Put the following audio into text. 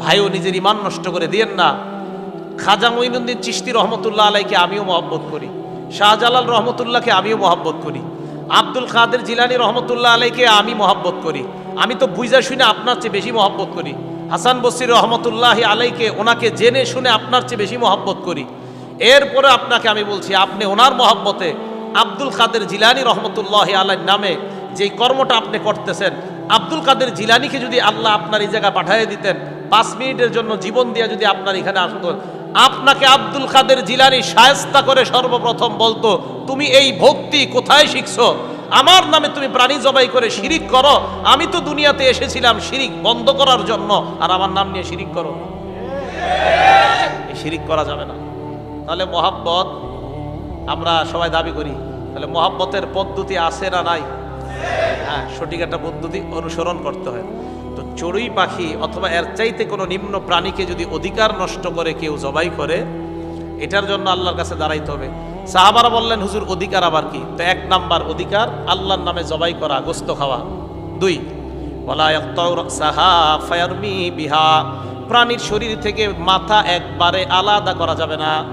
ভাইও নিজের ইমান নষ্ট করে দিয়েন না। খাজা মঈনুদ্দিন চিশতি রহমতুল্লাহ আলাইকে আমিও মহব্বত করি। শাহজালাল রহমতুল্লাহকে আমিও মহব্বত করি। আব্দুল কাদের জিলানি রহমতুল্লাহ আলাইকে আমি মহব্বত করি। আমি তো বুঝা শুনে আপনার চেয়ে বেশি মহব্বত করি। হাসান বসির রহমতুল্লাহ আলাইকে ওনাকে জেনে শুনে আপনার চেয়ে বেশি মহব্বত করি। এরপরে আপনাকে আমি বলছি, আপনি ওনার মহব্বতে আব্দুল কাদের জিলানি রহমতুল্লাহ আলাইর নামে যেই কর্মটা আপনি করতেছেন, আব্দুল কাদের জিলানিকে যদি আল্লাহ আপনার এই জায়গায় পাঠিয়ে দিতেন পাঁচ মিনিটের জন্য জীবন দিয়ে যদি আপনার এখানে আসতো, আপনাকে আব্দুল কাদের জিলানি সায়স্তা করে সর্বপ্রথম বলতো, তুমি এই ভক্তি কোথায় শিখছো? আমার নামে তুমি প্রাণী জবাই করে শিরিক করো। আমি তো দুনিয়াতে এসেছিলাম শিরিক বন্ধ করার জন্য, আর আমার নাম নিয়ে শিরিক করো শিরিক করা যাবে না। তাহলে মহাব্বত, আমরা সবাই দাবি করি, তাহলে মহাব্বতের পদ্ধতি আছে না নাই? হ্যাঁ সঠিক একটা পদ্ধতি অনুসরণ করতে হয়। তো চড়ুই পাখি অথবা এর চাইতে কোনো নিম্ন প্রাণীকে যদি অধিকার নষ্ট করে, কেউ জবাই করে, এটার জন্য আল্লাহর কাছে দাঁড়াইতে হবে। সাহাবারা বললেন, হুজুর, অধিকার আবার কি? তো এক নাম্বার অধিকার, আল্লাহর নামে জবাই করা, গোস্ত খাওয়া। দুই বিহা। প্রাণীর শরীর থেকে মাথা একবারে আলাদা করা যাবে না।